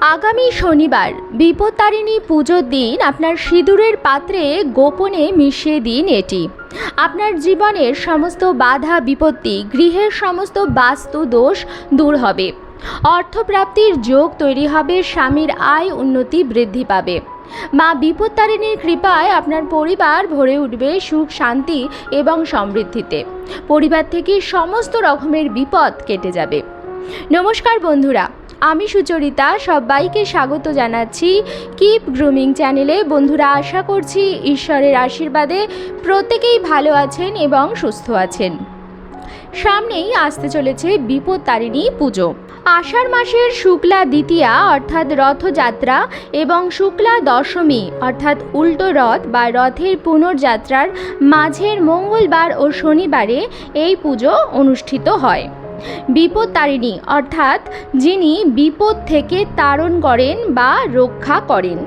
আগামী শনিবার বিপত্তারিণী পুজোর দিন আপনার সিঁদুরের পাত্রে গোপনে মিশিয়ে দিন এটি। আপনার জীবনের সমস্ত বাধা, বিপত্তি, গৃহের সমস্ত বাস্তু দোষ দূর হবে। অর্থপ্রাপ্তির যোগ তৈরি হবে, স্বামীর আয় উন্নতি বৃদ্ধি পাবে। মা বিপত্তারিণীর কৃপায় আপনার পরিবার ভরে উঠবে সুখ, শান্তি এবং সমৃদ্ধিতে। পরিবার থেকে সমস্ত রকমের বিপদ কেটে যাবে। নমস্কার বন্ধুরা আমি সুচরিতা, সবাইকে স্বাগত জানাচ্ছি কিপ গ্রুমিং চ্যানেলে। বন্ধুরা, আশা করছি ঈশ্বরের আশীর্বাদে প্রত্যেকেই ভালো আছেন এবং সুস্থ আছেন। সামনেই আসতে চলেছে বিপদ তারিণী পুজো। আষাঢ় মাসের শুক্লা দ্বিতীয়া, অর্থাৎ রথযাত্রা এবং শুক্লা দশমী, অর্থাৎ উল্টো রথ বা রথের পুনর্যাত্রার মাঝের মঙ্গলবার ও শনিবারে এই পুজো অনুষ্ঠিত হয়। বিপদ তারিণী অর্থাৎ যিনি বিপদ থেকে তারণ করেন বা রক্ষা করেন।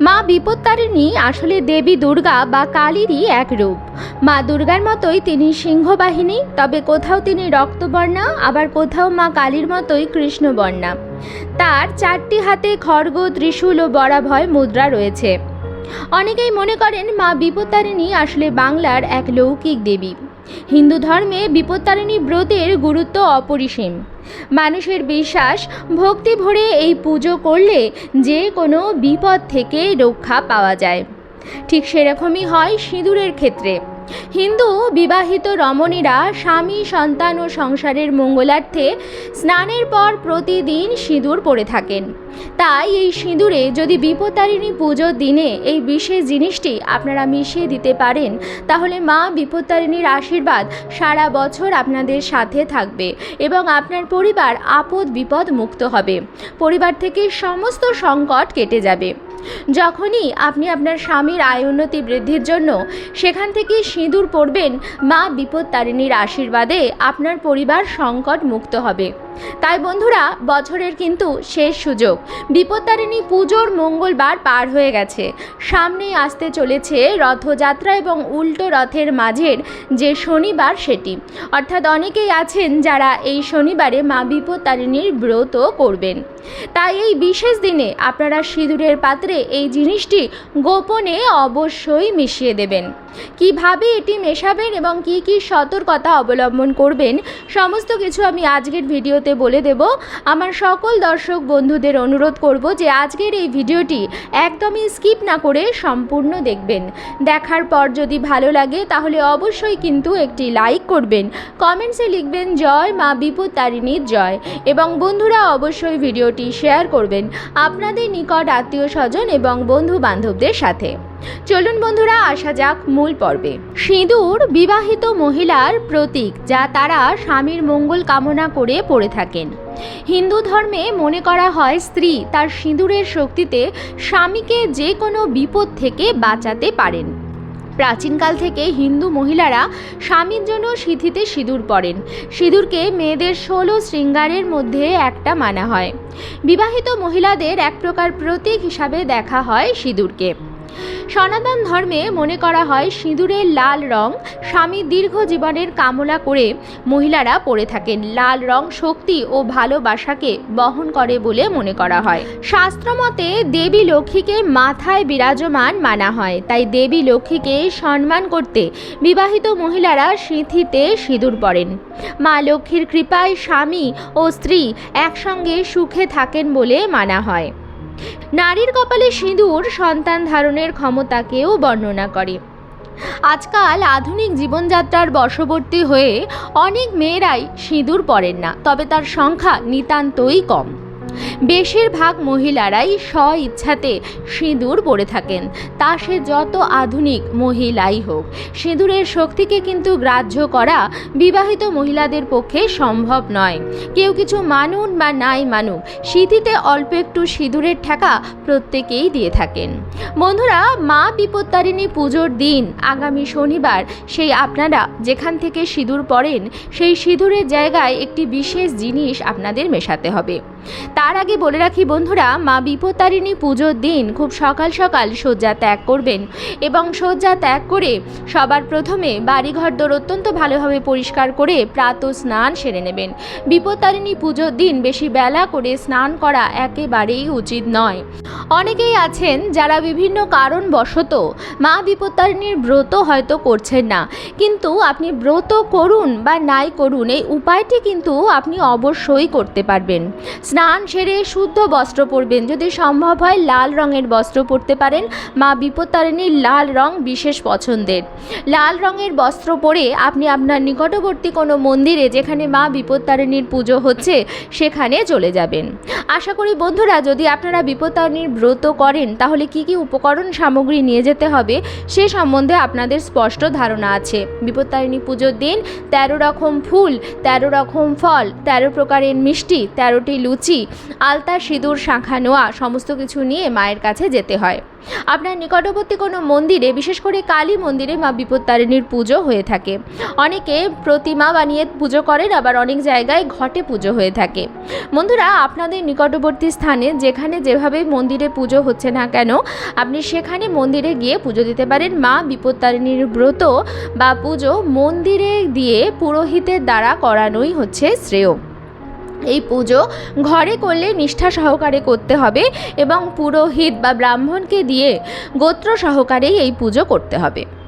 মা বিপত্তারিণী আসলে দেবী দুর্গা বা কালীরই এক রূপ। মা দুর্গার মতোই তিনি সিংহবাহিনী, তবে কোথাও তিনি রক্তবর্ণা, আবার কোথাও মা কালীর মতোই কৃষ্ণবর্ণা। তার চারটি হাতে খড়গ, ত্রিশূল ও বরাভয় মুদ্রা রয়েছে। অনেকেই মনে করেন মা বিপত্তারিণী আসলে বাংলার এক লৌকিক দেবী। হিন্দু ধর্মে বিপত্তারিণী ব্রতের গুরুত্ব অপরিসীম। মানুষের বিশ্বাস, ভক্তি ভরে এই পুজো করলে যে কোনো বিপদ থেকে রক্ষা পাওয়া যায়। ঠিক সেরকমই হয় সিঁদুরের ক্ষেত্রে। হিন্দু বিবাহিত রমণীরা স্বামী, সন্তান ও সংসারের মঙ্গলার্থে স্নানের পর প্রতিদিন সিঁদুর পরে থাকেন। তাই এই সিঁদুরে যদি বিপত্তারিণী পুজোর দিনে এই বিশেষ জিনিসটি আপনারা মিশিয়ে দিতে পারেন, তাহলে মা বিপত্তারিণীর আশীর্বাদ সারা বছর আপনাদের সাথে থাকবে এবং আপনার পরিবার আপদ বিপদ মুক্ত হবে। পরিবার থেকে সমস্ত সংকট কেটে যাবে। যখনই আপনি আপনার স্বামীর আয় উন্নতি বৃদ্ধির জন্য সেখান থেকে সিঁদুর পড়বেন মা বিপদ তারিণীর আশীর্বাদে আপনার পরিবার সংকট মুক্ত হবে। তাই বন্ধুরা, বছরের কিন্তু শেষ সুযোগ। বিপত্তারিণী পুজোর মঙ্গলবার পার হয়ে গেছে। সামনেই আসতে চলেছে রথযাত্রা এবং উল্টো রথের মাঝের যে শনিবার সেটি। অর্থাৎ অনেকেই আছেন যারা এই শনিবারে মা বিপত্তারিণীর ব্রত করবেন। তাই এই বিশেষ দিনে আপনারা সিঁদুরের পাত্রে এই জিনিসটি গোপনে অবশ্যই মিশিয়ে দেবেন। কীভাবে এটি মেশাবেন এবং কি কি সতর্কতা অবলম্বন করবেন, সমস্ত কিছু আমি আজকের ভিডিওতে বলে দেব, আমার সকল দর্শক বন্ধুদের অনুরোধ করব যে আজকের এই ভিডিওটি একদমই স্কিপ না করে সম্পূর্ণ দেখবেন। দেখার পর যদি ভালো লাগে তাহলে অবশ্যই কিন্তু একটি লাইক করবেন। কমেন্টসে লিখবেন, জয় মা বিপদ তারিণীর জয়। এবং বন্ধুরা অবশ্যই ভিডিওটি শেয়ার করবেন আপনাদের নিকট আত্মীয় স্বজন এবং বন্ধু বান্ধবদের সাথে। চলুন বন্ধুরা, আসা যাক মূল পর্বে। সিঁদুর বিবাহিত মহিলার প্রতীক, যা তারা স্বামীর মঙ্গল কামনা করে পড়ে থাকেন। হিন্দু ধর্মে মনে করা হয় স্ত্রী তার সিঁদুরের শক্তিতে স্বামীকে যে কোনো বিপদ থেকে বাঁচাতে পারেন। প্রাচীনকাল থেকে হিন্দু মহিলারা স্বামীর জন্য সিঁথিতে সিঁদুর পরেন। সিঁদুরকে মেয়েদের ষোলো শৃঙ্গারের মধ্যে একটা মানা হয়। বিবাহিত মহিলাদের এক প্রকার প্রতীক হিসাবে দেখা হয় সিঁদুরকে। সনাতন ধর্মে মনে করা হয় সিঁদুরের লাল রং স্বামী দীর্ঘ জীবনের কামনা করে মহিলারা পরে থাকেন। লাল রং শক্তি ও ভালোবাসাকে বহন করে বলে মনে করা হয়। শাস্ত্রমতে দেবী লক্ষ্মীকে মাথায় বিরাজমান মানা হয়। তাই দেবী লক্ষ্মীকে সম্মান করতে বিবাহিত মহিলারা সিঁথিতে সিঁদুর পরেন। মা লক্ষ্মীর কৃপায় স্বামী ও স্ত্রী একসঙ্গে সুখে থাকেন বলে মানা হয়। নারীর কপালে সিঁদুর সন্তান ধারণের ক্ষমতাকেও বর্ণনা করে। আজকাল আধুনিক জীবনযাত্রার বশবর্তী হয়ে অনেক মেয়েরাই সিঁদুর পরেন না, তবে তার সংখ্যা নিতান্তই কম। বেশিরভাগ মহিলারাই স্ব ইচ্ছাতে সিঁদুর পরে থাকেন। তা সে যত আধুনিক মহিলাই হোক, সিঁদুরের শক্তিকে কিন্তু গ্রাহ্য করা বিবাহিত মহিলাদের পক্ষে সম্ভব নয়। কেউ কিছু মানুন বা নাই মানুক, সিঁথিতে অল্প একটু সিঁদুরের ঠেকা প্রত্যেকেই দিয়ে থাকেন। বন্ধুরা, মা বিপত্তারিণী পুজোর দিন, আগামী শনিবার, সেই আপনারা যেখান থেকে সিঁদুর পরেন সেই সিঁদুরের জায়গায় একটি বিশেষ জিনিস আপনাদের মেশাতে হবে। তার আগে বলে রাখি বন্ধুরা, মা বিপত্তারিণী পুজোর দিন খুব সকাল সকাল শয্যা ত্যাগ করবেন এবং শয্যা ত্যাগ করে সবার প্রথমে বাড়িঘর দোর অত্যন্ত ভালোভাবে পরিষ্কার করে প্রাত স্নান সেরে নেবেন। বিপত্তারিণী পুজোর দিন বেশি বেলা করে স্নান করা একেবারেই উচিত নয়। অনেকেই আছেন যারা বিভিন্ন কারণবশত মা বিপত্তারিণীর ব্রত হয়তো করছেন না, কিন্তু আপনি ব্রত করুন বা নাই করুন, এই উপায়টি কিন্তু আপনি অবশ্যই করতে পারবেন। স্নান সেরে শুদ্ধ বস্ত্র পরবেন। যদি সম্ভব হয় লাল রঙের বস্ত্র পরতে পারেন। মা বিপত্তারিণীর লাল রং বিশেষ পছন্দের। লাল রঙের বস্ত্র পরে আপনি আপনার নিকটবর্তী কোনো মন্দিরে যেখানে মা বিপত্তারিণীর পুজো হচ্ছে, সেখানে চলে যাবেন। আশা করি বন্ধুরা, যদি আপনারা বিপত্তারিণীর ব্রত করেন, তাহলে কি কি উপকরণ সামগ্রী নিয়ে যেতে হবে, সে সম্বন্ধে আপনাদের স্পষ্ট ধারণা আছে। বিপত্তারিণী পুজোর দিন তেরো রকম ফুল, তেরো রকম ফল, তেরো প্রকারের মিষ্টি, তেরোটি লুচি আলতা, সিঁদুর, শাঁখা, নোয়া, সমস্ত কিছু নিয়ে মায়ের কাছে যেতে হয়। আপনার নিকটবর্তী কোনো মন্দিরে, বিশেষ করে কালী মন্দিরে মা বিপত্তারিণীর পুজো হয়ে থাকে। অনেকে প্রতিমা বানিয়ে পুজো করেন, আবার অনেক জায়গায় ঘটে পুজো হয়ে থাকে। বন্ধুরা, আপনাদের নিকটবর্তী স্থানে যেখানে যেভাবে মন্দিরে পুজো হচ্ছে না কেন, আপনি সেখানে মন্দিরে গিয়ে পুজো দিতে পারেন। মা বিপত্তারিণীর ব্রত বা পুজো মন্দিরে দিয়ে পুরোহিতের দ্বারা করানোই হচ্ছে শ্রেয়। এই পুজো ঘরে করলে নিষ্ঠা সহকারে করতে হবে এবং পুরোহিত বা ব্রাহ্মণকে দিয়ে গোত্র সহকারেই এই পুজো করতে হবে।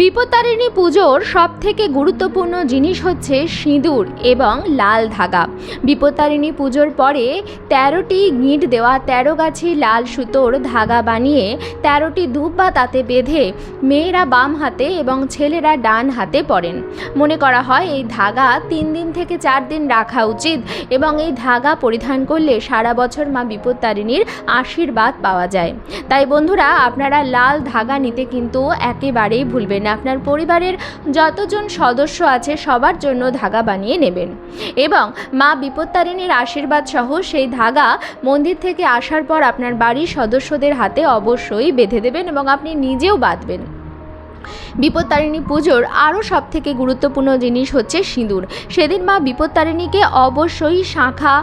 বিপত্তারিণী পুজোর সব থেকে গুরুত্বপূর্ণ জিনিস হচ্ছে সিঁদুর এবং লাল ধাগা। বিপত্তারিণী পুজোর পরে তেরোটি গিঁট দেওয়া, তেরো গাছি লাল সুতোর ধাগা বানিয়ে, তেরোটি ধূপ বা তাতে বেঁধে মেয়েরা বাম হাতে এবং ছেলেরা ডান হাতে পরেন মনে করা হয় এই ধাগা তিন দিন থেকে চার দিন রাখা উচিত এবং এই ধাগা পরিধান করলে সারা বছর মা বিপত্তারিণীর আশীর্বাদ পাওয়া যায়। তাই বন্ধুরা, আপনারা লাল ধাগা নিতে কিন্তু একেবারেই ভুলবেন না, আপনার পরিবারের যতজন সদস্য আছে সবার জন্য ধাগা বানিয়ে নেবেন। এবং মা বিপত্তারিণীর আশীর্বাদ সহ সেই ধাগা মন্দির থেকে আসার পর আপনার বাড়ির সদস্যদের হাতে অবশ্যই বেঁধে দেবেন এবং আপনি নিজেও বাঁধবেন। বিপত্তারিণী পুজোর আরও সবথেকে গুরুত্বপূর্ণ জিনিস হচ্ছে সিঁদুর। সেদিন মা বিপত্তারিণীকে অবশ্যই শাঁখা,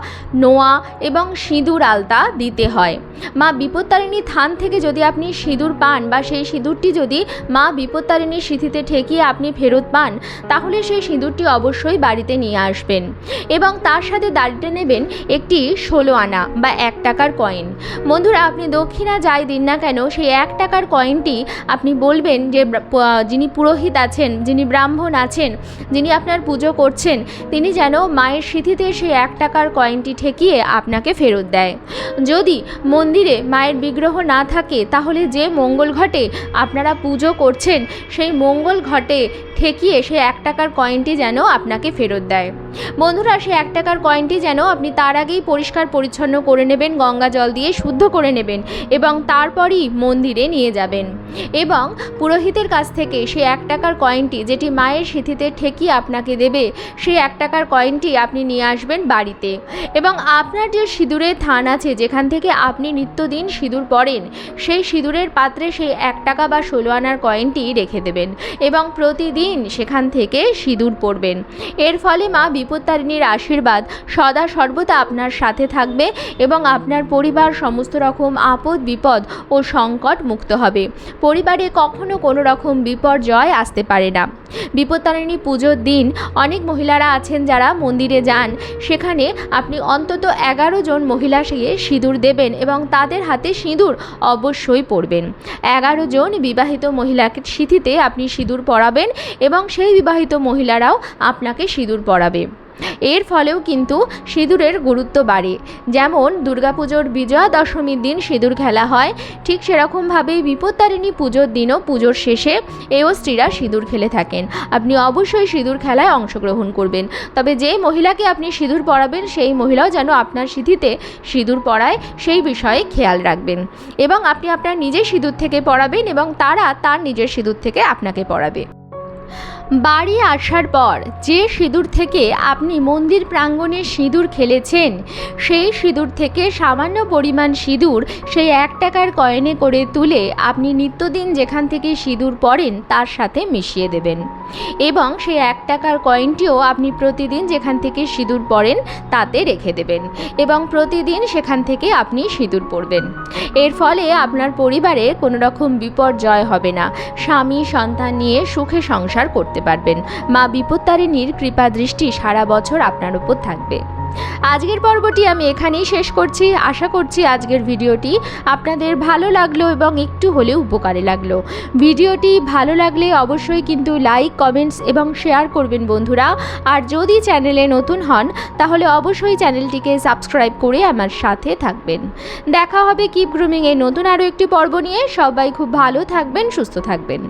নোয়া এবং সিঁদুর আলতা দিতে হয়। মা বিপত্তারিণী থান থেকে যদি আপনি সিঁদুর পান বা সেই সিঁদুরটি যদি মা বিপত্তারিণীর সিঁথিতে ঠেকিয়ে আপনি ফেরত পান, তাহলে সেই সিঁদুরটি অবশ্যই বাড়িতে নিয়ে আসবেন এবং তার সাথে দাঁড়িয়ে নেবেন একটি ষোলো আনা বা এক টাকার কয়েন। বন্ধুরা, আপনি দক্ষিণা যাই দিন না কেন, সেই এক টাকার কয়েনটি আপনি বলবেন যে যিনি পুরোহিত আছেন, যিনি ব্রাহ্মণ আছেন, যিনি আপনার পুজো করছেন, তিনি যেন মায়ের স্মৃতিতে সেই এক টাকার কয়েনটি ঠেকিয়ে আপনাকে ফেরত দেয়। যদি মন্দিরে মায়ের বিগ্রহ না থাকে, তাহলে যে মঙ্গল ঘটে আপনারা পুজো করছেন, সেই মঙ্গল ঘটে ঠেকিয়ে সে এক টাকার কয়েনটি যেন আপনাকে ফেরত দেয়। বন্ধুরা সেই এক টাকার কয়েনটি যেন আপনি তার আগেই পরিষ্কার পরিচ্ছন্ন করে নেবেন, গঙ্গা জল দিয়ে শুদ্ধ করে নেবেন এবং তারপরই মন্দিরে নিয়ে যাবেন। এবং পুরোহিতের কাছ থেকে সেই এক টাকার কয়েনটি যেটি মায়ের সিঁথিতে ঠেকিয়ে আপনাকে দেবে সেই এক টাকার কয়েনটি আপনি নিয়ে আসবেন বাড়িতে। এবং আপনার যে সিঁদুরের থান আছে, যেখান থেকে আপনি নিত্যদিন সিঁদুর পরেন সেই সিঁদুরের পাত্রে সেই এক টাকা বা ষোলো আনার কয়েনটি রেখে দেবেন এবং প্রতিদিন সেখান থেকে সিঁদুর পরবেন এর ফলে মা বিপত্তারিণীর আশীর্বাদ সদা সর্বদা আপনার সাথে থাকবে এবং আপনার পরিবার সমস্ত রকম আপদ, বিপদ ও সংকট মুক্ত হবে। পরিবারে কখনো কোনো রকম বিপর্যয় আসতে পারে না। বিপত্তারিণী পুজোর দিন অনেক মহিলারা আছেন যারা মন্দিরে যান। সেখানে আপনি অন্তত এগারো জন মহিলা গিয়ে সিঁদুর দেবেন এবং তাদের হাতে সিঁদুর অবশ্যই পরবেন। এগারো জন বিবাহিত মহিলাকে সিঁথিতে আপনি সিঁদুর পরাবেন এবং সেই বিবাহিত মহিলারাও আপনাকে সিঁদুর পরাবে। এর ফলেও কিন্তু সিঁদুরের গুরুত্ব বাড়ে। যেমন দুর্গাপুজোর বিজয়া দশমীর দিন সিঁদুর খেলা হয়, ঠিক সেরকমভাবেই বিপত্তারিণী পুজোর দিনও পুজোর শেষে এও স্ত্রীরা সিঁদুর খেলে থাকেন। আপনি অবশ্যই সিঁদুর খেলায় অংশগ্রহণ করবেন। তবে যে মহিলাকে আপনি সিঁদুর পরাবেন, সেই মহিলাও যেন আপনার সিঁথিতে সিঁদুর পরায়, সেই বিষয়ে খেয়াল রাখবেন। এবং আপনি আপনার নিজের সিঁদুর থেকে পরাবেন এবং তারা তার নিজের সিঁদুর থেকে আপনাকে পরাবে। বাড়ি আসার পর যে সিঁদুর থেকে আপনি মন্দির প্রাঙ্গণে সিঁদুর খেলেছেন, সেই সিঁদুর থেকে সামান্য পরিমাণ সিঁদুর সেই এক টাকার কয়েনে করে তুলে আপনি নিত্যদিন যেখান থেকে সিঁদুর পড়েন, তার সাথে মিশিয়ে দেবেন। এবং সেই এক টাকার কয়েনটিও আপনি প্রতিদিন যেখান থেকে সিঁদুর পড়েন, তাতে রেখে দেবেন এবং প্রতিদিন সেখান থেকে আপনি সিঁদুর পরবেন এর ফলে আপনার পরিবারে কোনো রকম বিপর্যয় হবে না। স্বামী, সন্তান নিয়ে সুখে সংসার করতে পারবেন। মা বিপত্তারিণীর কৃপা দৃষ্টি সারা বছর আপনার উপর থাকবে। আজকের পর্বটি আমি এখানেই শেষ করছি। আশা করছি আজকের ভিডিওটি আপনাদের ভালো লাগল এবং একটু হলেও উপকারে লাগল। ভিডিওটি ভালো লাগলে অবশ্যই কিন্তু লাইক, কমেন্টস এবং শেয়ার করবেন বন্ধুরা। আর যদি চ্যানেলে নতুন হন, তাহলে অবশ্যই চ্যানেলটিকে সাবস্ক্রাইব করে আমার সাথে থাকবেন। দেখা হবে কিপ গ্রুমিং এর নতুন আরও একটি পর্ব নিয়ে। সবাই খুব ভালো থাকবেন, সুস্থ থাকবেন।